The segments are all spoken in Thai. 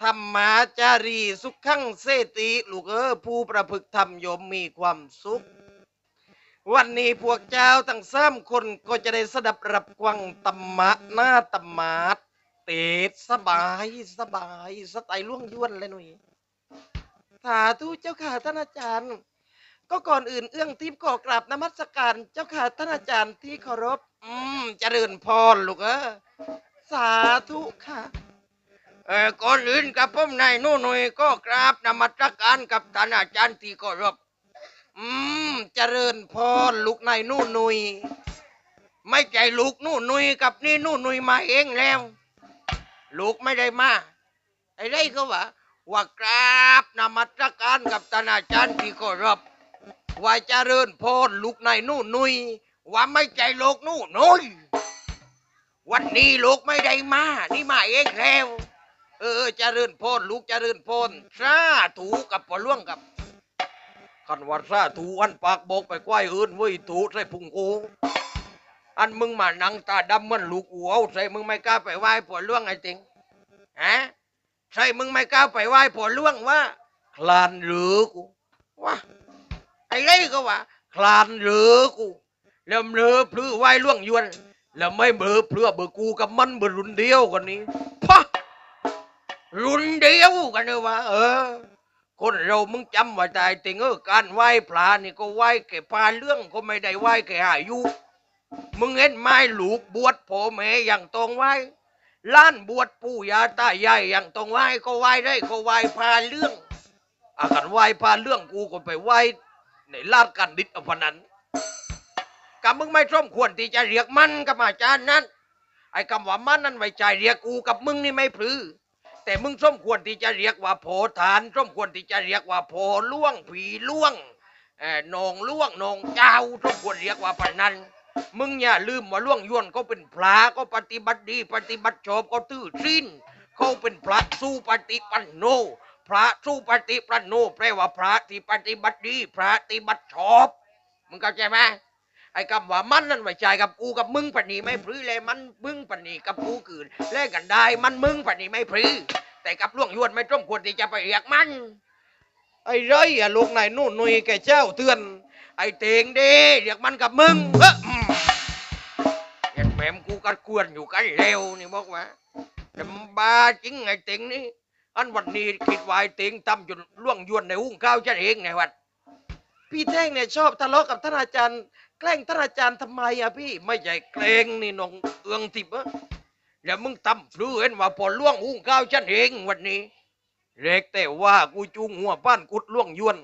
ธรรมาจารีสุขขังเสติลูกเออผู้ประพฤติธรรมยมมีความสุข วันนี้พวกเจ้าทั้งสามคนก็จะได้สดับรับกวังธรรมะหน้าธรรมาเตดสบายสบายสไตล์ล่วงยวนเลยหนุ่ยสาธุเจ้าค่ะท่านอาจารย์ ก็ก่อนอื่นเอื้องทิพย์ขอกราบนมัสการเจ้าค่ะท่านอาจารย์ที่เคารพ อืมเจริญพรลูกเออสาธุค่ะ เออก่อนอื่นกับผมนายนู่นหน่ยก็กราบนมัสการกับท่านอาจารย์ที่เคารพอืมเจริญพรลูกนายนู่นนุยไม่ใจลูกนู่นหนุยกับนี่นู่นหนุยมาเองแล้ว ลูกไม่ได้มาไอ้ไรก็ว่าว่ากราบนมัสการกับท่านอาจารย์ที่เคารพว่าเจริญพรลูกนายนู่นหนุยว่าไม่ใจลูกนู่นหนุยวันนี้ลูกไม่ได้มา นี่มาเองแล้ว เออเจริญพรลูกเจริญพรสาถูกับปอล่วงกับคันวัดซาถูอันปากบอกไปกว้ายอื่นเว้ยถูใส่พุงโกอันมึงมานังตาดำเหมันลูกอัวเอาใส่มึงไม่กล้าไปไหว้ผัวล่วงไอ้ติงฮะใช่มึงไม่กล้าไปไหว้ผัวล่วงว่า คลานหรือกูว่าไอ้เล่ก็ว่า คลานหรือกูแล้วเลือพลื้อไหว้ล่วงยวนแล้วไม่เบือเพื่อเบือกูกับมันเบือรุนเดียวกันนี้ รุนเดียวกันเลยว่าเออ คนเรามึงจำไว้ใจติงเออการไหว้พระนี่ก็ไหว้แก่พาเรื่องก็ไม่ได้ไหว้แก่อายุ มึงเห็นไม้หลูกบวชพ่อแม่อย่างตรงไหว้ล้านบวชปู่ย่าตายายอย่างตรงไหว้ก็ไหว้ได้ก็ไหว้พาเรื่อง อากันไหว้พาเรื่องกูก็ไปไหว้ในลาดกันดิษอพนันกับมึงไม่สมควรที่จะเรียกมันกับอาจารย์นั้น ไอ้คำว่ามันนั้นไว้ใจเรียกกูกับมึงนี่ไม่พลือ แต่มึงสมควรที่จะเรียกว่าโผฐานสมควรที่จะเรียกว่าโผล่วงผีล่วงเออนองล่วงนองเจ้าสมควรเรียกว่าพนันมึงอย่าลืมว่าล่วงยวนเขาเป็นพระก็ปฏิบัติดี ปฏิบัติชอบก็ตื้อสิ้นเขาเป็นพระสู้ปฏิปันโน พระสู้ปฏิปันโนแปลว่าพระที่ปฏิบัติดี พระปฏิบัติชอบมึงเข้าใจไหม ไอ้คำว่ามันนั่นไว้ใจกับกูกับมึงปนีไม่พลื้เลยมันมึงปนีกับกูกืนแลกกันได้มันมึงปนีไม่พลื้แต่กับล่วงยวนไม่ต้องควรที่จะไปเรียกมัน ไอ้ไรอะลูกนายนู่นนุยแกเจ้าเตือน ไอ้เตงเด้เรียกมันกับมึงเฮ้ออเห็นแม่มกูกัดกวนอยู่กันเร็วนี่บอกว่าแต่มันบ้าจริงไอ้เตงนี่อันวันนี้คิดวาไอ้เตงทำจนล่วงยวนในหุ้งข้าวฉันเองในวัด พี่แท่งเนี่ยชอบทะเลาะกับท่านอาจารย์ แกล้งท่านอาจารย์ทำไมอะพี่ ไม่ใช่เกรงนี่น้องเอืองทิพย์อะแล้วมึงทำพลื้เห็นว่าพอล่วงหุ้งข้าวฉันเองวันนี้เล็กแต่ว่ากูจูงหัวป้านกุดล่วงยวน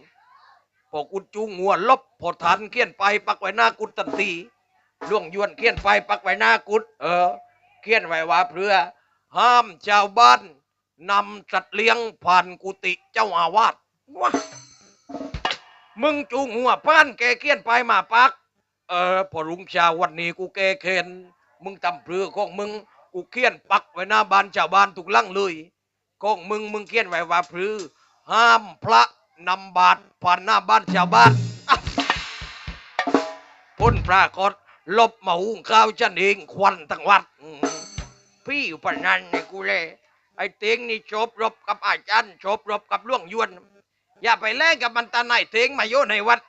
พอกุดจูงหัวลบพอทันเขียนไปปักไว้หน้ากุดตันทีล่วงยวนเขียนไปปักไว้หน้ากุด เออเขียนไว้ว่าเพื่อ ห้ามชาวบ้านนำสัตว์เลี้ยงผ่านกุฏิเจ้าอาวาสว้ามึงจูงหัวป้านแกเขียนไปมาปัก เออพอรุ่งเช้าวันนี้กูแก้เคนมึงตำเพื่อของมึงกูเขียนปักไว้หน้าบ้านชาวบ้านทุกหลังเลยของมึงมึงเขียนไว้ว่าพรือห้ามพระนำบาตรผ่านหน้าบ้านชาวบ้านอะพ้นปรากฏลบมาหุงข้าวฉันเองควันทั้งวัด พี่อยู่ปนนันในกูเลยไอ้เต็งนี่ชบรบกับอาจารย์ชบรบกับล่วงยวน อย่าไปแลกกับมันตาไหนเต็งมาโยในวัด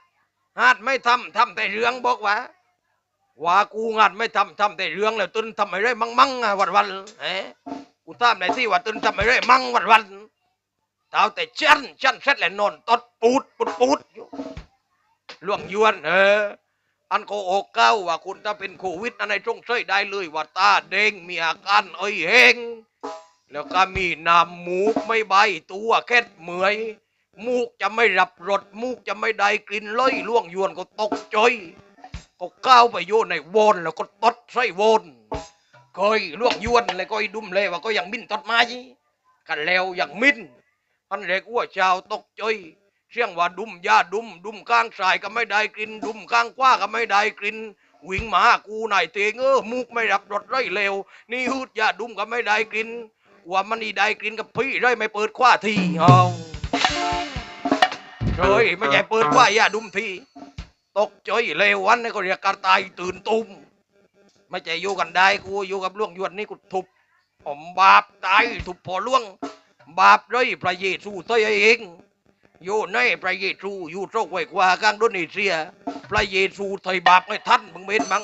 หาดไม่ทำทำแต่เรื่องบอกว่าว่ากูงานไม่ทำทำแต่เรื่องแล้วตื่นทำไมได้มั่งมั่งวันวันเอ๊กูตามในที่ว่าตื่นทำไมได้มั่งวันวันเท้าแต่ชันชันเสร็จแล้วนอนตดปูดปูดปูดอยู่ล่วงยวนเอออันโกโอเก้าว่าคุณถ้าเป็นโควิดอันไหนจงช่วยได้เลยว่าตาเด้งมีอาการเอ้ยเฮงแล้วก็มีน้ำมูกไม่ใบตัวแค่เหมอย มูกจะไม่รับรสมูกจะไม่ได้กลิ่นเลยล่วงยวนก็ตกใจก็ก้าวไปโยนในวนแล้วก็ตดใส่วนเคยล่วงยวนเลยก็ดุมเลยว่าก็ยังมิ้นตดมาจีกันแล้วยังมิ้นอันเล็กอ้วชาวตกใจเสียงว่าดุมยาดุมดุมข้างซ้ายก็ไม่ได้กลิ่นดุมข้างขวาก็ไม่ได้กลิ่นวิ่งมากูนายเตงเออมูกไม่รับรสไรเลวนี่ฮูดยาดุมก็ไม่ได้กลิ่นว่ามันนี่ได้กลิ่นกับพี่เลยไม่เปิดขว้าทีเอา เฮ้ยไม่ใช่เปิดว่าอย่าดุมทีตกใจเลววันนี่ก็เรียกการตายตื่นตุมไม่ใช่อยู่กันได้กูอยู่กับล่วงยวนนี่กูทุบผมบาปตายทุบพอล่วง บาปเลยพระเยซูตัวเองอยู่ในพระเยซูอยู่โรคไว้กว่ากลางโดนีเซียพระเยซูไทยบาปให้ท่านมึงเม็นมั้ง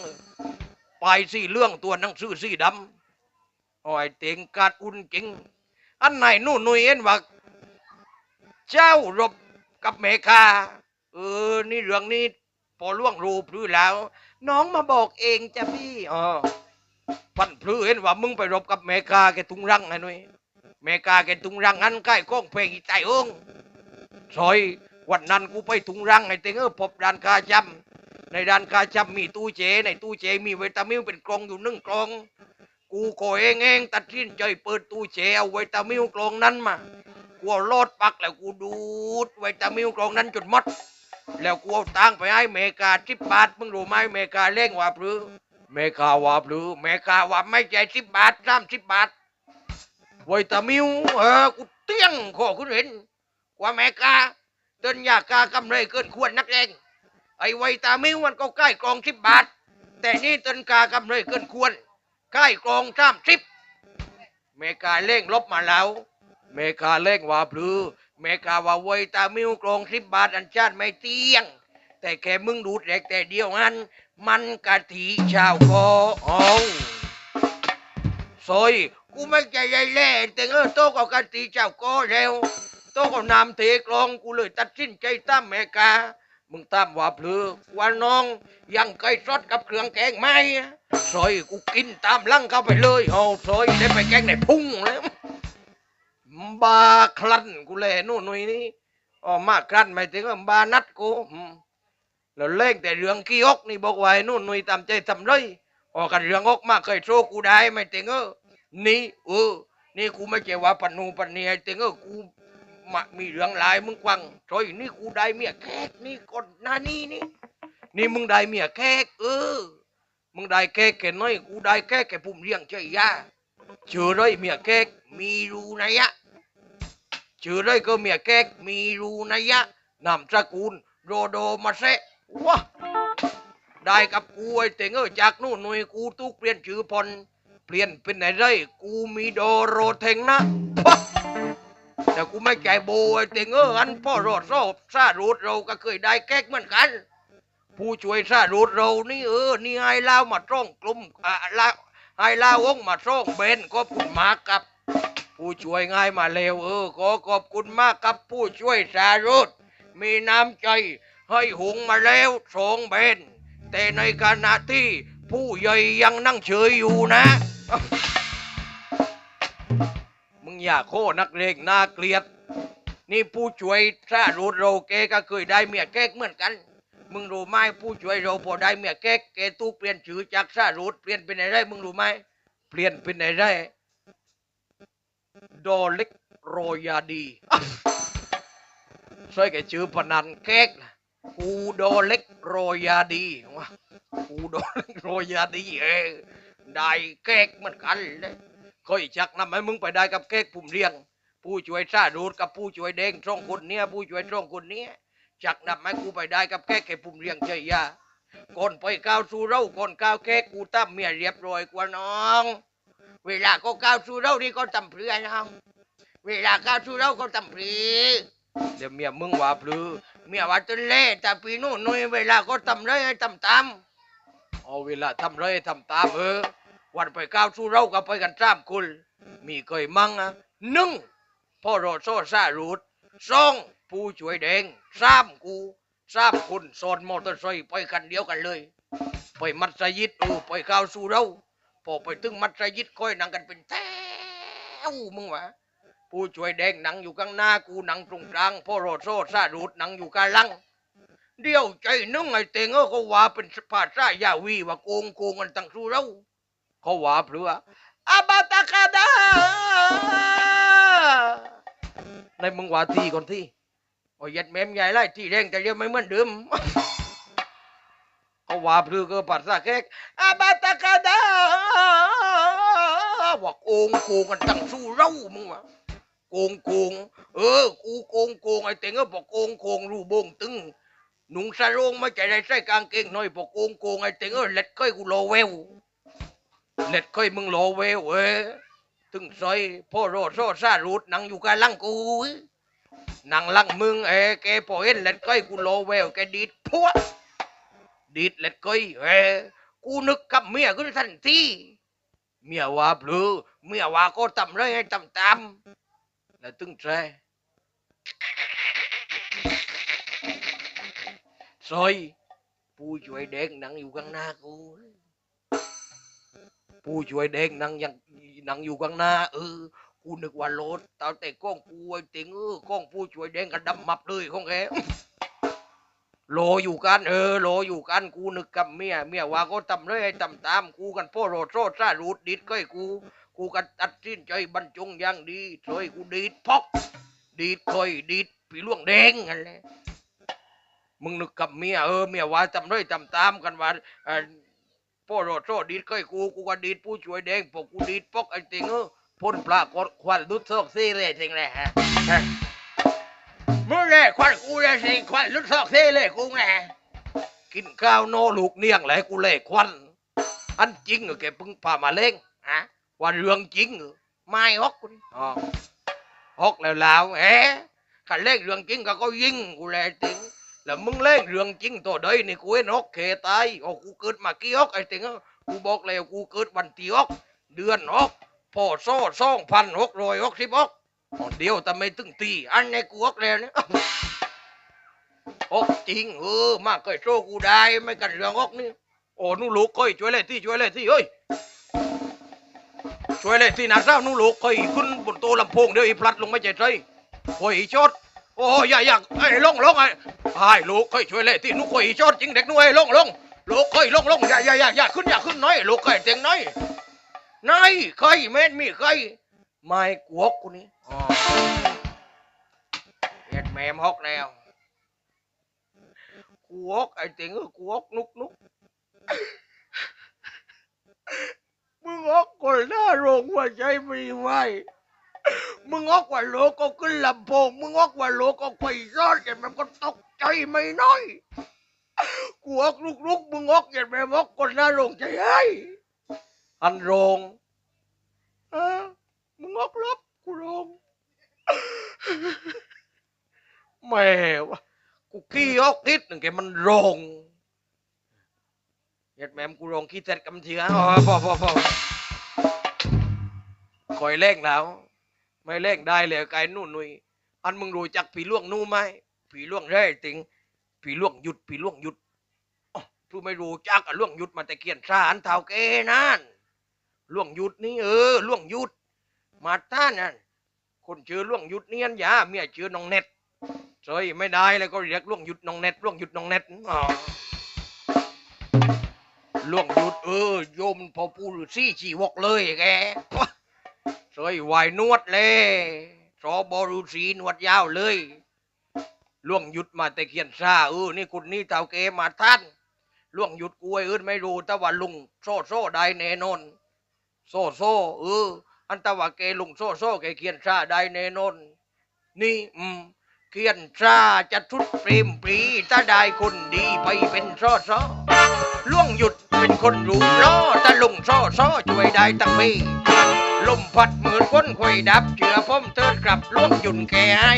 ไปสี่เรื่องตัวหนังสือสีดำโอ้ยเต็งกาดอุ่นจริงอันไหนนู่นนุ่ยเอ็นว่าเจ้ารบ กับเมกาเออ นี่เรื่องนี้พอล่วงรูพรือแล้ว น้องมาบอกเองจ้ะพี่อ๋อพันพรือเห็นว่ามึงไปรบกับเมกาแกตุงรังไอ้นุ้ยเมกาแกตุงรังอันใกล้ก้องเพลงอีใจองซอยวันนั้นกูไปตุงรังไอ้เต็งเออพบร้านกาจำในร้านกาจำมีตู้เจ ในตู้เจมีเวตามินเป็นกลองอยู่หนึ่งกลอง กูก็เองเองตัดสินใจเปิดตู้เจเอาวิตามินกลองนั้นมา กูเอาโลดปักแล้วกูดูดวิตามินกล่องนั้นจนหมด แล้วกูเอาตังค์ไปให้เมกาสิบบาทมึงรู้ไหมเมกาเล่งว่าพรือเมกาว่าพรือเมกาว่าไม่ใจสิบบาทสามสิบบาทไวตามินเออกูเตี้ยงขอคุณเห็นกว่าเมกาเดินยากากำไรเกินควรนักเลงไอ้วิตามินมันก็ใกล้กล่องสิบบาท แต่นี่เดินกากำไรเกินควรใกล้กล่องสามสิบเมกาเล่งลบมาแล้ว เมกาเล่งว่าพลือเมกาว่าไวยตามิวกรองสิบบาทอันชาติไม่เตี้ยง แต่แค่มึงดูดแหลกแต่เดียวงั้น มันกะทิชาวกอเอาซอยกูไม่ใจใหญ่แล่แต่เออโตก็กะทิชาวกอแล้วโตก็นำเทกรองกูเลยตัดสินใจตั้มเมกามึงตั้มว่าพลือว่าน้องยังไก่ซดกับเครื่องแกงไหมซอยกูกินตามลังเข้าไปเลยเอาซอยได้ไปแกงในพุ่งแล้ว บาคลันกูเลยนู่นนุ่ยนี่อ๋อมาคลันไม่ถึงว่าบานัดกูแล้วเล่งแต่เรื่องขี้อกนี่บอกไว้นู่นนุ่ยตามใจทำเลยอ๋อกันเรื่องอกมากเคยโชว์กูได้ไม่ถึงเออนี่เออ นี่กูไม่ใช่ว่าปนูปนีไอ้ถึงเออกูมามีเรื่องหลายมึงกวังโอยนี่กูได้เมียแขกนี่ก่อนหน้านี้นี่นี่มึงได้เมียแขกเออมึงได้แขกแค่น้อยกูได้แขกแค่ปุ่มเลี้ยงใจยาเชื่อเลยเมียแขกมีรูนะยะ ชื่อเลยก็เมียแก๊กมีรูนัยยะนามสกุลโรโดมาเซะวะได้กับกูไอ้เต็งเออจากนู่นหน่วยกูตุกเปลี่ยนชื่อพลเปลี่ยนเป็นไหนได้กูมีโดโรเทงนะวะแต่กูไม่ใจโบไอ้เต็งเอออันพ่อรอดโซบซารูดเราก็เคยได้แก๊กเหมือนกัน ผู้ช่วยซารูดเรานี่เออนี่ไอ้เล่ามาตรงกลุ่มอ่าลาไอ้เล่าวงมาตรงเบนก็พูดมากับ ผู้ช่วยง่ายมาเร็วเออขอขอบคุณมากครับผู้ช่วยสารุตมีน้ำใจให้หุงมาแล้วสองเบนแต่ในขณะที่ผู้ใหญ่ยังนั่งเฉยอยู่นะ มึงอย่าโค้นักเลงน่าเกลียด นี่ผู้ช่วยสารุตเราแกก็เคยได้เมียแก๊กเหมือนกัน มึงรู้ไหมผู้ช่วยเราพอได้เมียแก๊กแกตู้เปลี่ยนชื่อจากสารุตเปลี่ยนเป็นอะไรมึงรู้ไหมเปลี่ยนเป็นอะไร ดอเล็กโรยาดีช่วยแกชื่อพนันเค้กนะกูโดเล็กโรยาดีวะกูโดเล็กโรยาดีเออได้เค้กเหมือนกันเลยเคยชักนำให้มึงไปได้กับเค้กผมเลี้ยง ผู้ช่วยซาดูดกับผู้ช่วยแดงช่องคนเนี้ยผู้ช่วยช่องคนเนี้ยชักนำให้กูไปได้กับเค้กแค่มเลี้ยงเฉยยาก่อนไปก้าวสู่เราก่อนก้าวเค้กกูตั้มเมียเรียบร้อยกว่าน้อง เวลาก็ก้าวสู่เรานี่ก็ตำเพลือน้องเวลาก้าวสู่เราก็ตำเพลือเดี๋ยวเมียมึงว่าเพลือเมียว่าจนเล่แต่ปีนู้นนุ่ยเวลาก็ตำเลยให้ตำตามเอาเวลาทำเลยให้ทำตามเออวันไปก้าวสู่เราก็ไปกันสามคนมีเคยมั่งอะหนึ่งพ่อโรโซซารูดสองผู้ช่วยแดงสามกูสามคนสอนมอเตอร์ไซค์ไปกันเดียวกันเลย ไปมัสยิดออไปก้าวสู่เรา พอไปถึงมัสยิดค่อยนั่งกันเป็นแถวมึงวะผู้ช่วยแดงนั่งอยู่ข้างหน้ากูนั่งตรงกลางพ่อโรโซซารูดนั่งอยู่กลางหลัง เดี่ยวใจนึงไอ้เตงเออเขาว่าเป็นภาษายาวีว่าโกงโกงกันตั้งสู้เราเขาว่าเพื่ออาบาตาคาดาในมึงว่าทีก่อนที่โอ้ยยัดแม่มใหญ่ไล่ที่แดงแต่เดียวไม่เหมือนเดิม ว่าพลือก็ปัดซะแขกอาบตาคาดาว่าโกงโกงกันตั้งสู้เรามึงวะโกงโกงเออ กูโกงโกงไอ้เต็งก็บอกโกงโกงรูบงตึงหนุ่งสะโรงไม่ใจได้ใส่กางเกงน้อยบอกโกงโกงไอ้เต็งเออเล็ดเคยกูโลเวลเล็ดเคยมึงโลเวลเออถึงซอยพ่อโรดโซซารูดนั่งอยู่กับลังกูนั่งลังมึงเอ้แกพอเห็นเล็ดก้อยกูโลเวลแกดีดพว ดีดเล็ดก้อยเอ้กูนึกกับเมียขึ้นทันทีเมียว่าปลือเมียว่าก็ตำเลยให้ตำตำแล้วตึงใจซอยผู้ช่วยเด็กนั่งอยู่ข้างหน้ากูผู้ช่วยเด็กนั่งยังนั่งอยู่ข้างหน้าเออกูนึกว่ารถตาแต่กล้องกูไอ้ติงเออกล้องผู้ช่วยเด็กก็ดำมับเลยของแก โลอยู่กันเออโลอยู่กันกูนึกกับเมียเมียว่าก็ตำเลยให้ตำตามกูกันพ่อโรดโซซารูดดิดก้อยกู กูกันตัดสิ้นใจบรรจงอย่างดีซอยกูดีดพกดีดค่อยดีดปีล่วงแดงอะไรมึงนึกกับเมียเออเมียว่าจำเลยจำตามกันว่าเออพ่อโรดโซดีดเคยกูกูก็ดีดผู้ช่วยแดงพวกกูดีดปอกไอ้ติงเออพ่นปลากดควันลุดโซกซี่เลยจริงเลยฮะ ฮะมึงเลยควันกูเลยสิควันลุดโซกซี่เลยกูไงกินข้าวโนลูกเนียงเลยกูเลยควันอันจริงเหรอแกเพิ่งพามาเล่งฮะว่าเรื่องจริงเหรอไม่ฮอกกูนี่อ๋อฮอกแล้วแล้วเอ๊ะขันเล่งเรื่องจริงก็ก็ยิงกูเลยติงแล้วมึงเล่นเรื่องจริงตัวใดนี่กูเห็นอกเคตายโอ้กูเกิดมากี่อกไอ้ติงอะกูบอกแล้วกูเกิดวันที่อกเดือนอกพ่อโซ่สองพันหกร้อยอกสิบอกอ๋อ เดียวแต่ไม่ตึงตีอันนี้กูอกแล้วเนี่ยอกจริงเออมากเคยโซกูได้ไม่กันเรื่องอกนี่โอ้นู่ลูกค่อยช่วยเลยที่ช่วยเลยที่เฮ้ยช่วยเลยที่นาเศร้านู่ลูกค่อยขึ้นบนโต๊ะลำโพงเดี๋ยวอีพลัดลงไม่ใจใจค่อยชดโอ้ยอย่าอย่าไอ้ยลงลงไอ้ไอ้ลูกค่อยช่วยเลยที่นุกค่อยชดจริงเด็กนุ้ลงลงลูกค่อยลงลงอย่าอย่าอย่าอย่าขึ้นอย่าขึ้นน้อยลูกค่อยเตียงน้อยน้อยค่อยเม็ดมีค่อยไม่กวกกูนี่อ๋อ เห็ดแมมฮอกแล้วกวกไอ้เตียงเออกวกนุกนุกมึงฮอกคนหน้าโรงหัวใจไม่ไหวมึงออกว่าโลกก็ขึ้นลำโพง มึงออกว่าโลกก็ไฟร้อนกันมันก็ตกใจไม่น้อย กูออกลุกๆมึงออกอย่างแม่มอกคนหน้าโรงใจให้อันโรง เออมึงออกลบกูโรง แม่วะกูขี้ออกนิดหนึ่งแกมันโรงเฮ็ดแม่มกูโรงขี้เสร็จกำเชืออ๋อพอพอพอคอยเล่งแล้ว ไม่เล่งได้เลยไก่นู่นนุยอันมึงรู้จักผีล่วงนู่ไหมผีล่วงแร่ติงผีล่วงหยุดผีล่วงหยุดผู้ไม่รู้จักอะล่วงหยุดมาแต่เกียนสารเท่าแกนั่นล่วงหยุดนี่เออล่วงหยุดมาท่านนั่น คนชื่อล่วงหยุดเนียนยาเมียชื่อน้องเน็ตเฉยไม่ได้เลยก็เรียกล่วงหยุดน้องเน็ตล่วงหยุดน้องเน็ตอ๋อล่วงหยุดเออโยมพอปูฤาษีชีวกเลยแกสวยวายนวดเลยสอบอรุสีนวดยาวเลยล่วงหยุดมาแต่เขียนซาเออนี่คุณนี่เต่าเกมาท่านล่วงหยุดกล้วยเอื่นไม่รู้แต่ว่าลุงโซ่โซ่ได้แน่นอนโซ่โซ่เออ อันต่ว่าเกลุงโซ่โซ่แกเขียนซาได้แน่นอนนี่อืมเขียนซาจะทุดเปรมปรีถ้าได้คนดีไปเป็นโซ่โซ่ล่วงหยุดเป็นคนรู้ล้อต่ลุงโซ่โซ่ช่วยได้ตั้งปีลมพัดเหมือนก้นควยดับเจือพ้มเติดกลับล่วงหยุ่นแก่ให้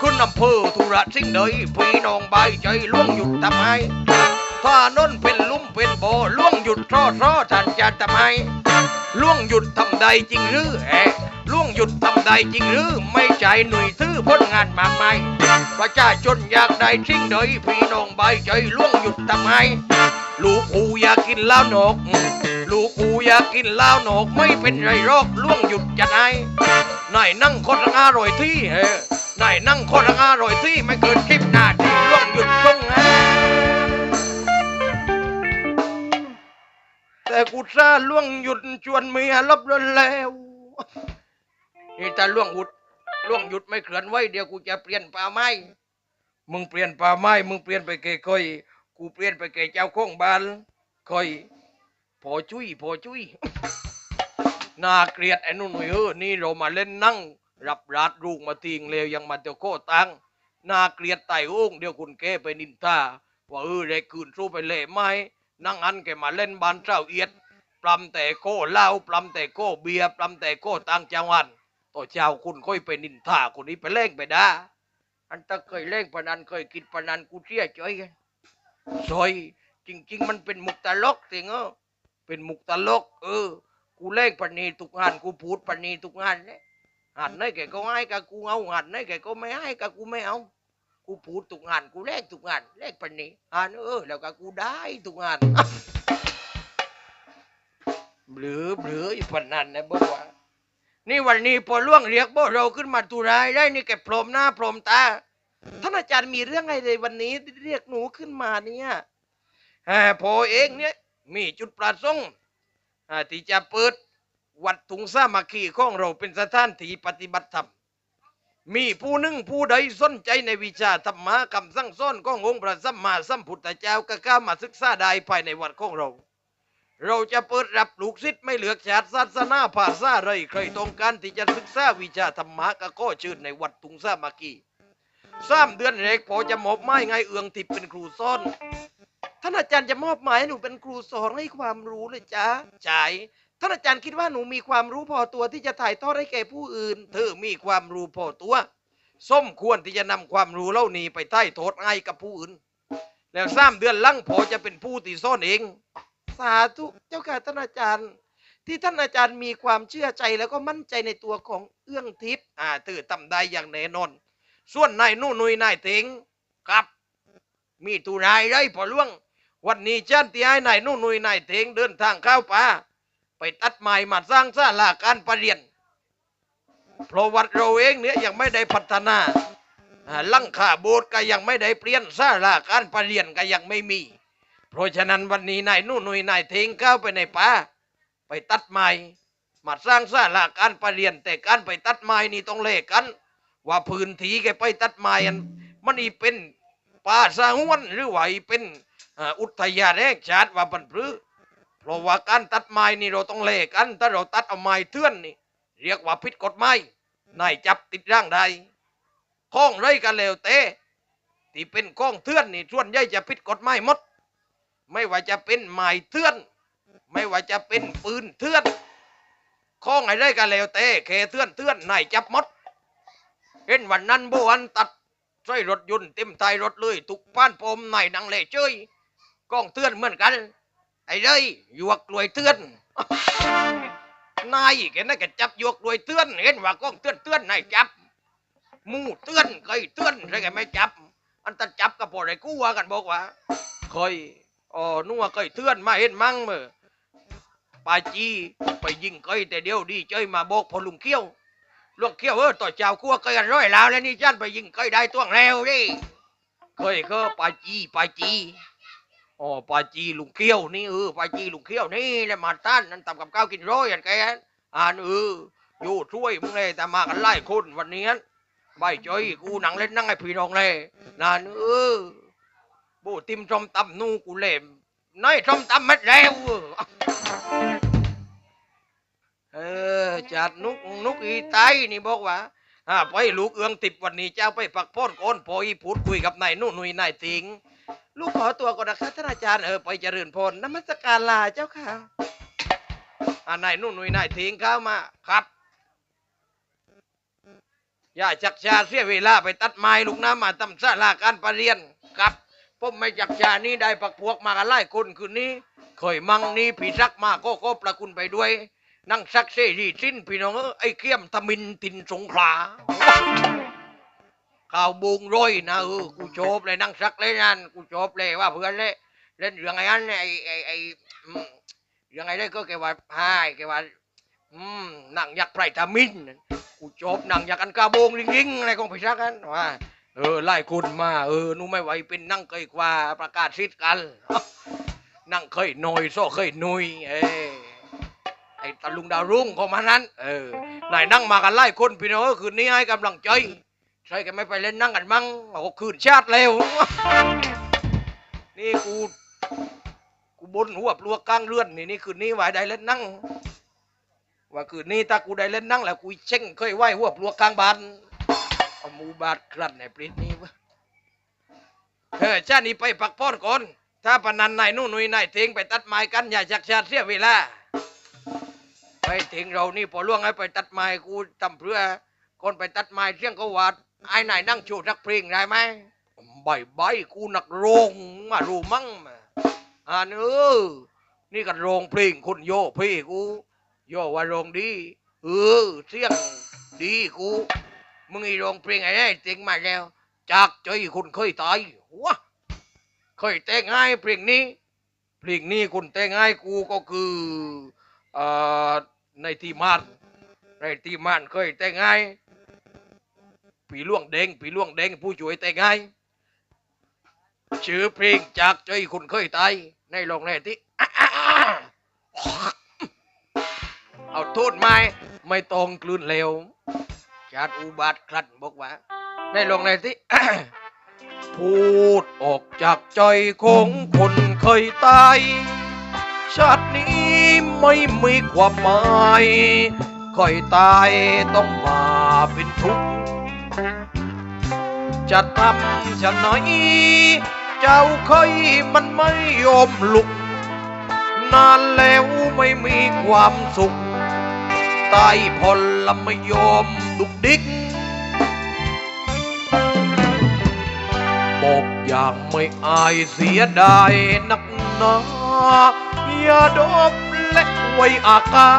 คุณอำเภอธุระสิ่งใดพี่น้องใบใจล่วงหยุดทำไม ถ้านนเป็นลุ่มเป็นโบล่วงหยุดซ้อซ้อท่านจะทำไมล่วงหยุดทำใดจริงหรือแอะล่วงหยุดทำใดจริงหรือไม่ใจหนุ่ยทื่อพ้นงานมากมายประชาชนอยากได้สิ่งใดพี่น้องใบใจล่วงหยุดทำไมลูกอูอยากกินเหล้าหนก ลูกอูอยากกินเหล้าหนกไม่เป็นไรรอกล่วงหยุดจะไหนนายนั่งคนละอร่อยที่เออนายนั่งคนละอร่อยที่ไม่เกินสิบนาทีล่วงหยุดตรงฮ แต่กูซาล่วงหยุดชวนเมียรับเรนแล้วนี่ถ้าล่วงหยุดล่วงหยุดไม่เคลื่อนไหวเดี๋ยวกูจะเปลี่ยนป่าไม้มึงเปลี่ยนป่าไม้มึงเปลี่ยนไปเกยค่อยกูเปลี่ยนไปเกยเจ้าของบานค่อยพอจุ้ยพอจุ้ยน่าเกลียดไอ้นุ่นเออนี่เรามาเล่นนั่ง รับราดลูกมาทิ้งเลวยังมาเตียวโคตังน่าเกลียดไต่โอ่งเดี๋ยวคุณแกไปนินทาว่าเออได้คืนสู้ไปเละไหม นั่งอันแกมาเล่นบานเจ้าเอียดปลำแต่โก้เหล้าปลำแต่โก้เบียร์ปลำแต่โก้ตังจังหวันตัวเจ้าคุณค่อยไปนินทาคนนี้ไปเล่งไปด่าอันตะเคยเล่นพนันเคยกินพนันกูเสียใจกันซอยจริง ๆ มันเป็นมุกตลกสิงเออเป็นมุกตลก เออ กูเล่นปนีทุกงานกูพูดปนีทุกงานเลยหันไหนแกก็ให้กับกูเอาหันไหนแกก็ไม่ให้กับกูไม่เอา กูพูดทุกงาน กูเล่นทุกงานเล่นปนีอ่านเออแล้วก็กูได้ทุกงานหรือหรืออีพนันนะบอกว่า นี่วันนี้พอล่วงเรียกบ่เราขึ้นมาตุรายได้นี่แกโผล่หน้าโผล่ตาท่านอาจารย์มีเรื่องอะไรในวันนี้เรียกหนูขึ้นมาเนี่ยอ่าพอเองเนี่ยมีจุดประสงค์ที่จะเปิดวัดถุงสามัคคีของเราเป็นสถานที่ปฏิบัติธรรม มีผู้หนึ่งผู้ใดสนใจในวิชาธรรมะคำสั่งสอนขององค์พระสัมมาสัมพุทธเจ้าก็เข้ามาศึกษาได้ภายในวัดของเรา เราจะเปิดรับลูกศิษย์ไม่เหลือชาติศาสนาภาษาไรใครต้องการที่จะศึกษาวิชาธรรมะก็ก็เชิญในวัดถุงสามัคคีสามเดือนแรกพอจะมอบหมายไงเอืองทิพเป็นครูสอนท่านอาจารย์จะมอบหมายให้หนูเป็นครูสอนให้ความรู้เลยจ้าใช่ ท่านอาจารย์คิดว่าหนูมีความรู้พอตัวที่จะถ่ายทอดให้แก่ผู้อื่น เธอมีความรู้พอตัวส้มควรที่จะนำความรู้เหล่านี้ไปใต้โทษให้กับผู้อื่น แล้วสามเดือนลังพอจะเป็นผู้ที่อนเอง สาธุเจ้าค่ะท่านอาจารย์ ที่ท่านอาจารย์มีความเชื่อใจแล้วก็มั่นใจในตัวของเอื้องทิพย์อ่าตื่นตำได้อย่างแน่นอน ส่วนนายนู่นุยนายเถงครับ มีตุนายไรพอล่วง วันนี้เจันที่ให้นายนู่นุยนายเถงเดินทางเข้าป่า ไปตัดไม้มาสร้างศาลาการประเรียนเพราะวัดเราเองเนี่ยยังไม่ได้พัฒนาลังคาโบสถ์ก็ยังไม่ได้เปลี่ยนศาลาการประเรียนก็ยังไม่มี เพราะฉะนั้นวันนี้นายนู่นนุยนายเถงเข้าไปในป่าไปตัดไม้มาสร้างศาลาการประเรียน แต่การไปตัดไม้นี่ต้องเลกกัน ว่าพื้นที่แกไปตัดไม้อันมันอีเป็นป่าสะหวนหรือว่าอีเป็นอุทยานแห่งชาติว่าบันพรือ เพราะว่าการตัดไม้นี่เราต้องเลกัน ถ้าเราตัดเอาไม้เทื่อนนี่ เรียกว่าผิดกฎหมายนายจับติดร่างใดข้องไรกันแล้วเต้ที่เป็นข้องเทื่อนนี่ส่วนใหญ่จะผิดกฎหมายหมด ไม่ว่าจะเป็นไม้เทื่อน ไม่ว่าจะเป็นปืนเทื่อนข้องอะไรกันแล้วเต้แค่เทื่อนเทื่อนนายจับหมด เห็นวันนั้นบวันตัดใส่รถยนต์เต็มท้ายรถเลยตุกป้านปมในนังเล่เจ้ยกล้องเตือนเหมือนกัน ไอ้เลยหยวกกลวยเตือน นายแกน่าแกจับหยวกกลวยเตือนเห็นว่ากล้องเตือนเตือนนายจับหมูเตือนเคยเตือนใช่แกไม่จับ อันตันจับกับพอได้กู้ว่ากันบอกว่าเคยอ๋อนัวเคยเตือนมาเห็นมั่งมือปาจีไปยิงเคยแต่เดียวดีเจ้ยมาบอกพอลุงเขี้ยวลูกเขี้ยวเออต่อเจ้าคั่วเคยกินร้อยแล้วแล้วนี่จันไปยิงเคยได้ตัวแล้วดิเคยก็ปาจีปาจี อ๋อปาจีลุงเขี้ยวนี่เออปาจีลุงเขี้ยวนี่แหละมาต้านนั่นทำกับข้าวกินร้อยอันแกนอ่านเอออยู่ช่วยมึงเลยแต่มากันไล่คนวันนี้ใบจอยกูหนังเล่นนั่งไอ้พี่น้องเลยนั่นเออโบติมชมตำนูกูเล่มนายชมตำเม็ดแล้วเออจัดนุกนุกอีไตนี่บอกว่าอ่าไปลูกเอืองติบวันนี้เจ้าไปปักพ้นโกนพออีพูดคุยกับนายนู่นนุยนายติง ลูกขอตัวก่อนนะคะท่านอาจารย์เออไปเจริญพรนมัสการลาเจ้าค่ะอ่านายนู่นนุยนายติงเข้ามาครับ อย่าจักชาเสียเวลาไปตัดไม้ลูกน้ำมาทำสาราการประเรียนครับผมไม่จักชานี่ได้ปักพวกมากันไล่คนคืนนี้เคยมั่งนี่ผีซักมาก็ก็ประคุณไปด้วย นั่งซักเสรีสิ้นพี่น้องไอ้เขี้ยมทมินตินสงขลา ข่าวบุงร้อยนะเออกูโจบเลยนั่งซักเลยนั่นกูโจบเลยว่าเพื่อนเลยเล่นเรื่องไอ้นั้นไอ้ไอ้ไอ้เรื่องไอ้ได้ก็แกว่าไอ้แกว่าอืมนั่งยักษ์ไพรทมินกูโจบนั่งยักษ์อันกาโบงลิงๆอะไรของพี่ซักกันว่าเออไล่คนมาเออนูไม่ไหวเป็นนั่งเคยกว่าประกาศสิทธิ์กัน นั่งเคยหน่อยโซ่เคยหนุยเอ้ไอ้ตาลุงดาวรุ่งของมันนั้น เออนายนั่งมากันไล่คนพี่น้องคืนนี้ให้กำลังใจ ใช่กันไม่ไปเล่นนั่งกันมั้งโอ้คืนชาติเร็ว นี่กูกูบนหัวปลวกกลางเรือนนี่นี่คืนนี้ไหวได้เล่นนั่ง ว่าคืนนี้ถ้ากูได้เล่นนั่งแล้วกูเช่งเคยไหวหัวปลวกกลางบานเอามูบาดกลั่นในปริศนี้วะเออชาตินี้ไปปักป้อนก่อน ถ้าปนันนายนู่นนุยนายเทงไปตัดไม้กันอย่าจักชาติเสียเวลาไปถึงเรานี่พอล่วงให้ไปตัดไม้กูทำเพื่อคนไปตัดไม้เสียงก็ว่า ไอ้นายนั่งชูสักเพลงได้ไหมใบใบกูนักโรงมารู้มั่งมาอ่านเออนี่ก็โรงเพลงคุณโยพี่กู โยว่าโรงดี เออเสียงดีกู มึงอีโรงเพลงไอ้นี่เจ๋งมาแล้ว จากใจคุณเคยตายหัวเคยแต่งง่ายเพลงนี้ เพลงนี้คุณแต่งง่ายกูก็คืออ่อในที่มานในที่มานเคยแต่งง่าย ผีล่วงแดงผีล่วงแดงผู้ช่วยแต่ง่ายชื่อเพลงจากใจคุณเคยตายในโรงแรมที่เอาโทษไหมไม่ตรงกลืนเร็วชาติอุบาทคลันบอกว่าในโรงแรมที่พูดออกจากใจของคนเคยตายชาตินี้ไม่มีความหมายเคยตายต้องมาเป็นทุกข์ จะทำจะไหนเจ้าเคยมันไม่ยอมลุก นานแล้วไม่มีความสุขตายพอลไม่ยอมดุกดิกบอกอย่างไม่อายเสียดายนักหนาอย่าดมเล็กไว้อากา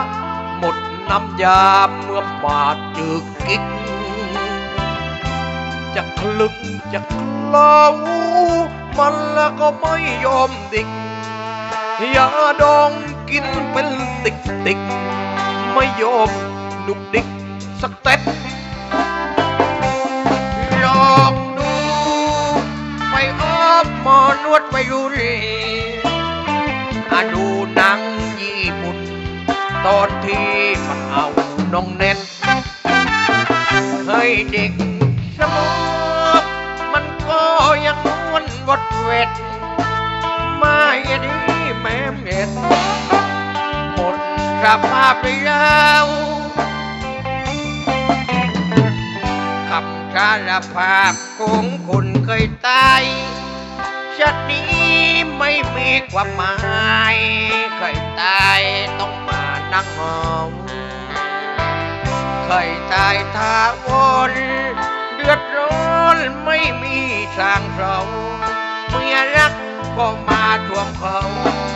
หมดน้ำยาเมื่อมาจึกกิก จะคลึงจะเคล้ามันแล้วก็ไม่ยอมดิกอย่าดองกินเป็นติกติกไม่ยอมดุกดิกสักเต็ดลองดูไปอบมอนวดไปยูรีอาดูหนังญี่ปุ่น ตอนที่มันเอาน้องเน็ตให้เด็ก มองมันก็ยังม้วนวดเวทไม่ดีแม่เม็ดหมดสภาพไปแล้วคำสารภาพของคนเคยตายชาตินี้ไม่มีความหมายเคยตายต้องมานั่งมองเคยตายทาวร มีทางเราเมียรักก็มาทวงเขา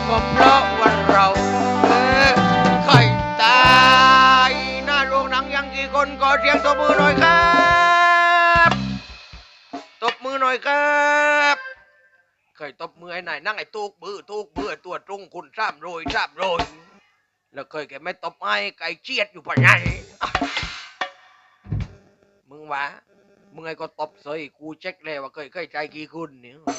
ก็เพราะว่าเราเออเคยตายหน้าโรงหนังยังกี่คนก็เสียงตบมือหน่อยครับ ตบมือหน่อยครับเคยตบมือไอ้ไหนนั่งไอ้ตูกมือตูกมือตัวตรงคุณซ้ำโรยซ้ำโรยแล้วเคยแกไม่ตบไอ้ไก่เจียดอยู่ปะไงมึงวะ มึงไอ้ก็ตบเสยกูเช็คเลยว่าเคยเคยใจกี่คุณเนี่ย